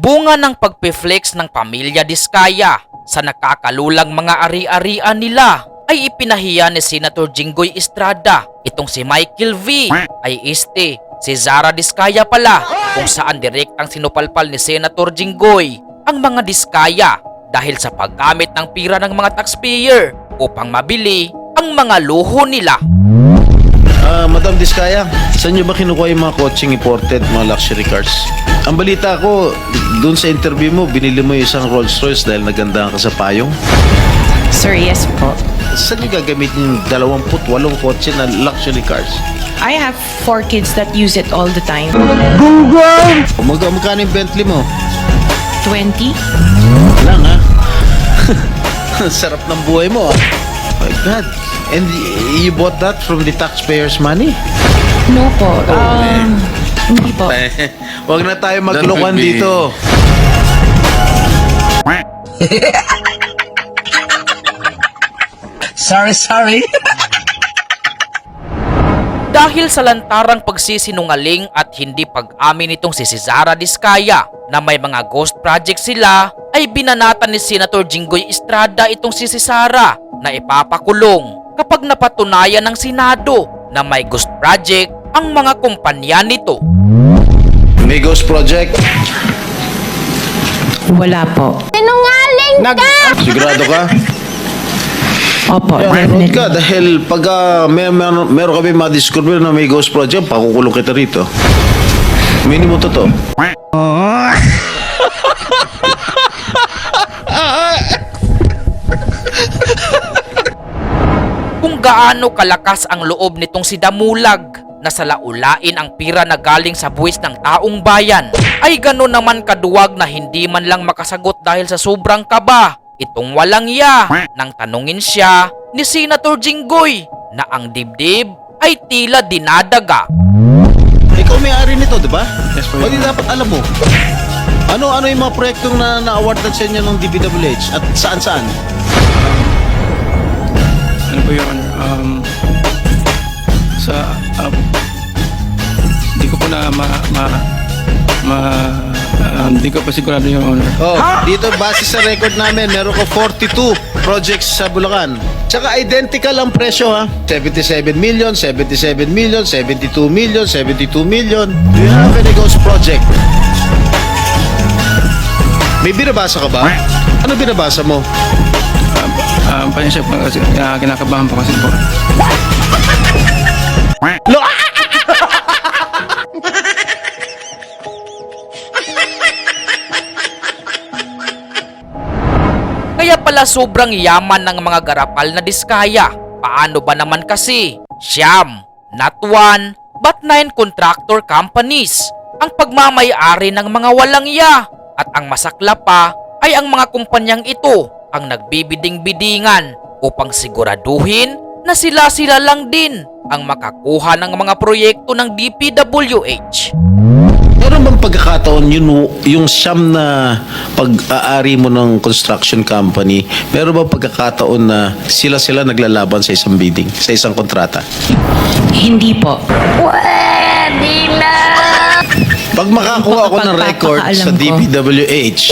bunga ng pagpiflex ng pamilya Diskaya sa nakakalulang mga ari-arian nila ay ipinahiya ni Senator Jinggoy Estrada itong si Michael V ay este si Zara Diskaya pala kung saan direktang sinupalpal ni Senator Jinggoy ang mga Diskaya dahil sa paggamit ng pira ng mga taxpayer upang mabili ang mga luho nila. Ah, Madam Diskaya, saan niyo ba kinukuha yung mga coaching imported, mga luxury cars? Ang balita ko, doon sa interview mo, binili mo yung isang Rolls Royce dahil nagandahan ka sa payong. Sir, yes po. Saan niyo gagamitin yung 28 kotse na luxury cars? I have four kids that use it all the time. O mag magkano yung Bentley mo? 20? Lang ha? Sarap ng buhay mo ah. My God. And you bought that from the taxpayers' money? No po. Um, hindi po. Huwag na tayo be- dito. Sorry, sorry. Dahil sa lantarang pagsisinungaling at hindi pag-amin nitong si Cesara Diskaya na may mga ghost project sila, ay binanatan ni Senator Jinggoy Estrada itong si Cesara na ipapakulong kapag napatunayan ng Senado na may ghost project ang mga kumpanya nito. May Ghost Project. Wala po. Sigurado ka? Opo, Yeah, meron definitely. ka dahil pag uh, may, meron, meron kami madiscover na may ghost project, pakukulong kita rito. Minimum to to. kung gaano kalakas ang loob nitong si Damulag na salaulain ang pira na galing sa buwis ng taong bayan ay gano'n naman kaduwag na hindi man lang makasagot dahil sa sobrang kaba. Itong walang ya nang tanungin siya ni Senator Jinggoy na ang dibdib ay tila dinadaga. Ikaw may-ari nito, di ba? Yes po, O di Your dapat alam mo. Ano ano yung mga proyektong na na-awardan sa inyo ng DPWH at saan-saan? Ano po yun? Um, sa... Um, di ko po na ma... ma, ma um, di ko pa sigurado yung honor. Oh, dito base sa record namin, meron ko 42 projects sa Bulacan. Tsaka identical ang presyo ha. 77 million, 77 million, 72 million, 72 million. Do you have any ghost project? May binabasa ka ba? Ano binabasa mo? Um, um, pasensya po kasi uh, kinakabahan po kasi po. Lo- Kaya pala sobrang yaman ng mga garapal na diskaya. Paano ba naman kasi? Siyam, not one, but nine contractor companies ang pagmamayari ng mga walang ya. At ang masakla pa ay ang mga kumpanyang ito ang nagbibiding-bidingan upang siguraduhin na sila-sila lang din ang makakuha ng mga proyekto ng DPWH. Meron bang pagkakataon yun, yung siyam na pag-aari mo ng construction company, meron bang pagkakataon na sila-sila naglalaban sa isang bidding, sa isang kontrata? Hindi po. Pag makakuha ako ng record sa. DPWH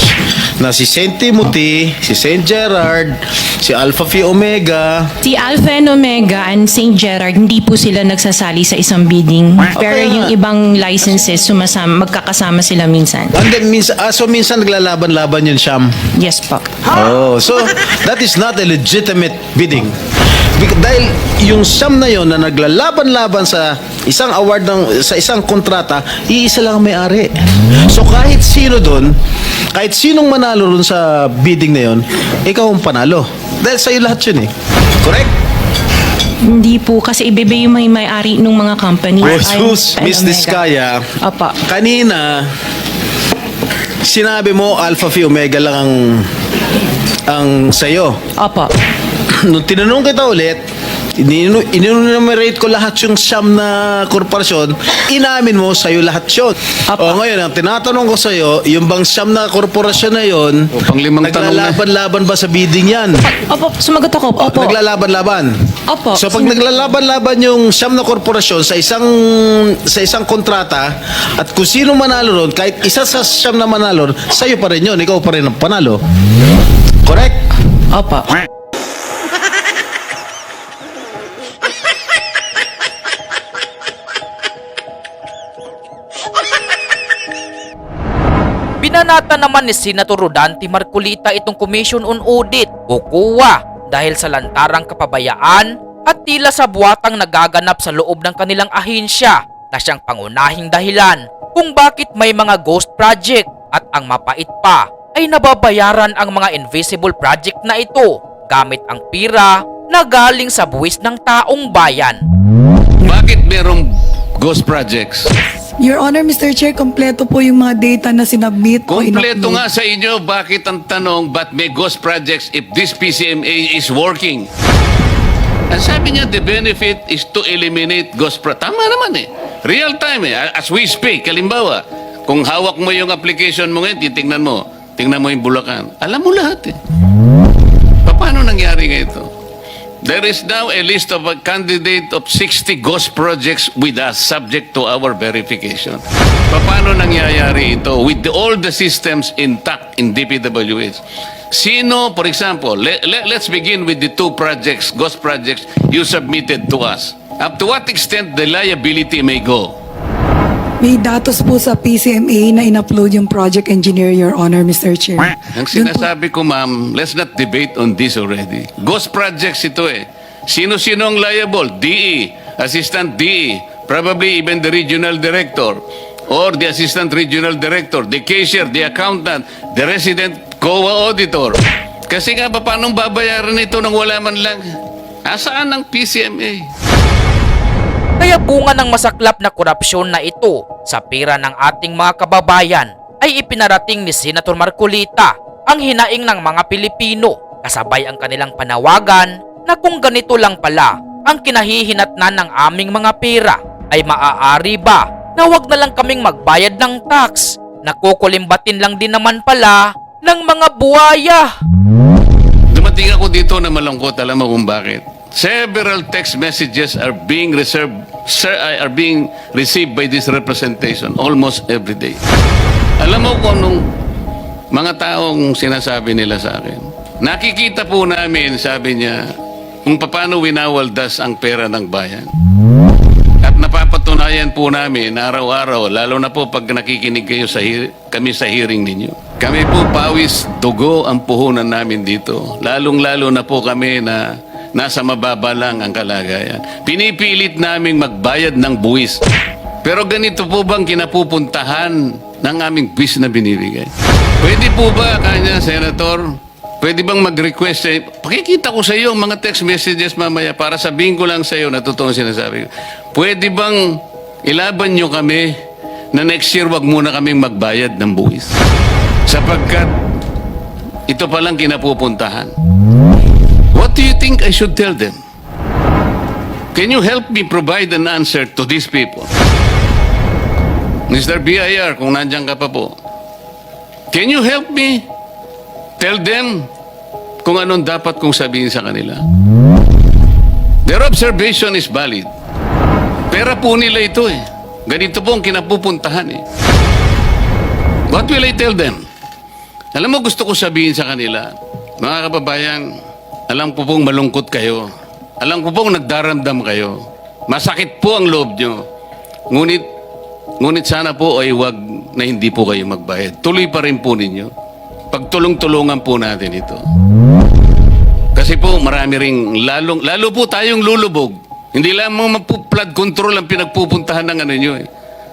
na si St. Timothy, si St. Gerard, si Alpha Phi Omega, Si Alpha and Omega and St. Gerard, hindi po sila nagsasali sa isang bidding. Pero Okay yung ibang licenses, sumasama, magkakasama sila minsan. and then minsan, ah, so minsan naglalaban-laban yun siyam. Yes po. Oh, so that is not a legitimate bidding. Dahil yung siyam na yon na naglalaban-laban sa isang award ng sa isang kontrata, iisa lang ang may-ari. So kahit sino doon, kahit sinong manalo doon sa bidding na yon, ikaw ang panalo. Dahil sa'yo lahat yun eh. Correct? Hindi po, kasi ibebe yung may may-ari ng mga company. Oh, Ay, sus, and Miss. Diskaya. Opo. Kanina, sinabi mo Alpha Phi Omega lang ang ang sa'yo. Opo. Nung tinanong kita ulit, ininu- inunumerate ko lahat yung siyam na korporasyon, inamin mo sa'yo lahat yun. Apa. O ngayon, ang tinatanong ko sa'yo, yung bang siyam na korporasyon na yun, O, panglimang tanong na. naglalaban-laban ba sa bidding yan? Opo, sumagot ako. Opo. Naglalaban-laban. Opo. So pag naglalaban-laban yung siyam na korporasyon sa isang sa isang kontrata at kung sino manalo ron, kahit isa sa siyam na manalo, sa'yo pa rin yun, ikaw pa rin ang panalo. Correct? Opo. Binanata naman ni Senator Rodante Marcolita itong Commission on Audit o COA dahil sa lantarang kapabayaan at tila sa buwatang nagaganap sa loob ng kanilang ahensya na siyang pangunahing dahilan kung bakit may mga ghost project at ang mapait pa ay nababayaran ang mga invisible project na ito gamit ang pira na galing sa buwis ng taong bayan. Bakit merong ghost projects? Your Honor, Mr. Chair, kompleto po yung mga data na sinabmit Kompleto nga sa inyo, bakit ang tanong, ba't may ghost projects if this PCMA is working? Ang sabi niya, the benefit is to eliminate ghost projects. Tama naman eh. Real time eh. As we speak, kalimbawa, kung hawak mo yung application mo ngayon, titingnan mo. Tingnan mo yung Bulacan. Alam mo lahat eh. Paano nangyari nga ito? There is now a list of a candidate of 60 ghost projects with us subject to our verification. Paano nangyayari ito with the, all the systems intact in DPWH? Sino, for example, le- le- let's begin with the two projects, ghost projects you submitted to us. Up to what extent the liability may go? May datos po sa PCMA na in-upload yung project engineer, Your Honor, Mr. Chair. Ang sinasabi ko, ma'am, let's not debate on this already. Ghost projects ito eh. Sino-sino ang liable? DE, Assistant DE, probably even the regional director or the Assistant Regional Director, the cashier, the accountant, the resident COA auditor. Kasi nga, pa, paano babayaran ito nang wala man lang? Asaan ang PCMA? Kaya bunga ng masaklap na korupsyon na ito sa pera ng ating mga kababayan ay ipinarating ni Senator Marcolita ang hinaing ng mga Pilipino kasabay ang kanilang panawagan na kung ganito lang pala ang kinahihinatnan ng aming mga pera ay maaari ba na wag na lang kaming magbayad ng tax na kukulimbatin lang din naman pala ng mga buwaya. Dumating ako dito na malungkot. Alam mo kung bakit? Several text messages are being reserved, sir, are being received by this representation almost every day. Alam mo kung anong mga taong sinasabi nila sa akin? Nakikita po namin, sabi niya, kung paano winawaldas ang pera ng bayan. At napapatunayan po namin araw-araw, lalo na po pag nakikinig kayo sa kami sa hearing ninyo. Kami po pawis, dugo ang puhunan namin dito. Lalong-lalo na po kami na nasa mababa lang ang kalagayan. Pinipilit naming magbayad ng buwis. Pero ganito po bang kinapupuntahan ng aming buwis na binibigay? Pwede po ba, kanya, Senator, Pwede bang mag-request sa Pakikita ko sa iyo ang mga text messages mamaya para sabihin ko lang sa iyo na totoong sinasabi ko. Pwede bang ilaban nyo kami na next year wag muna kaming magbayad ng buwis? Sapagkat ito palang kinapupuntahan. What do you think I should tell them? Can you help me provide an answer to these people? Mr. BIR, kung nandiyan ka pa po. Can you help me Tell them kung anong dapat kong sabihin sa kanila. Their observation is valid. Pera po nila ito eh. Ganito po ang kinapupuntahan eh. What will I tell them? Alam mo, gusto ko sabihin sa kanila, mga kababayan, alam ko pong malungkot kayo. Alam ko pong nagdaramdam kayo. Masakit po ang loob nyo. Ngunit, ngunit sana po ay wag na hindi po kayo magbayad. Tuloy pa rin po ninyo. Pagtulong-tulungan po natin ito. Kasi po marami ring lalong, lalo po tayong lulubog. Hindi lamang flood control ang pinagpupuntahan ng ano nyo eh.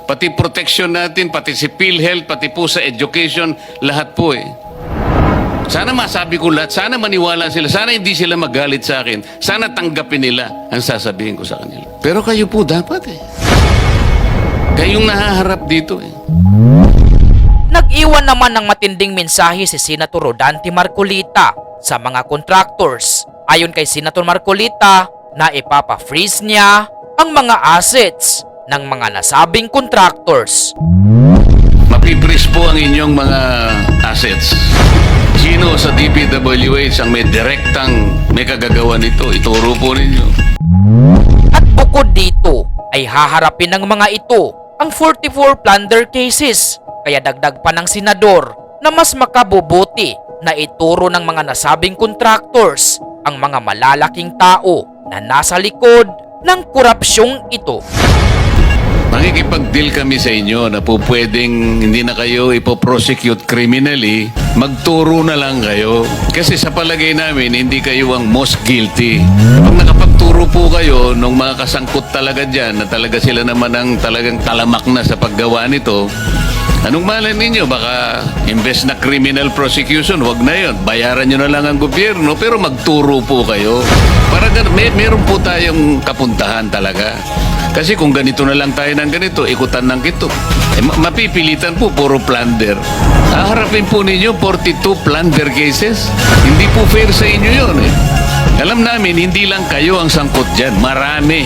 Pati protection natin, pati si PhilHealth, pati po sa education, lahat po eh. Sana masabi ko lahat, sana maniwala sila, sana hindi sila magalit sa akin, sana tanggapin nila ang sasabihin ko sa kanila. Pero kayo po dapat eh. Kayong nahaharap dito eh. Nag-iwan naman ng matinding mensahe si Senator Rodante Marcolita sa mga contractors. Ayon kay Senator Marcolita na ipapa-freeze niya ang mga assets ng mga nasabing contractors. Mapipris po ang inyong mga assets. Sino sa DPWH ang may direktang may kagagawa nito? Ituro po ninyo. At bukod dito ay haharapin ng mga ito ang 44 plunder cases kaya dagdag pa ng senador na mas makabubuti na ituro ng mga nasabing contractors ang mga malalaking tao na nasa likod ng korupsyong ito. Makikipag-deal kami sa inyo na po pwedeng hindi na kayo ipoprosecute criminally, magturo na lang kayo. Kasi sa palagay namin, hindi kayo ang most guilty. Pag nakapagturo po kayo nung mga kasangkot talaga dyan, na talaga sila naman ang talagang talamak na sa paggawa nito, Anong malay ninyo? Baka imbes na criminal prosecution, wag na yon. Bayaran nyo na lang ang gobyerno, pero magturo po kayo. Para may, meron po tayong kapuntahan talaga. Kasi kung ganito na lang tayo ng ganito, ikutan ng kito. Eh, ma- mapipilitan po, puro plunder. Haharapin po ninyo 42 plunder cases. Hindi po fair sa inyo yon eh. Alam namin, hindi lang kayo ang sangkot dyan. Marami.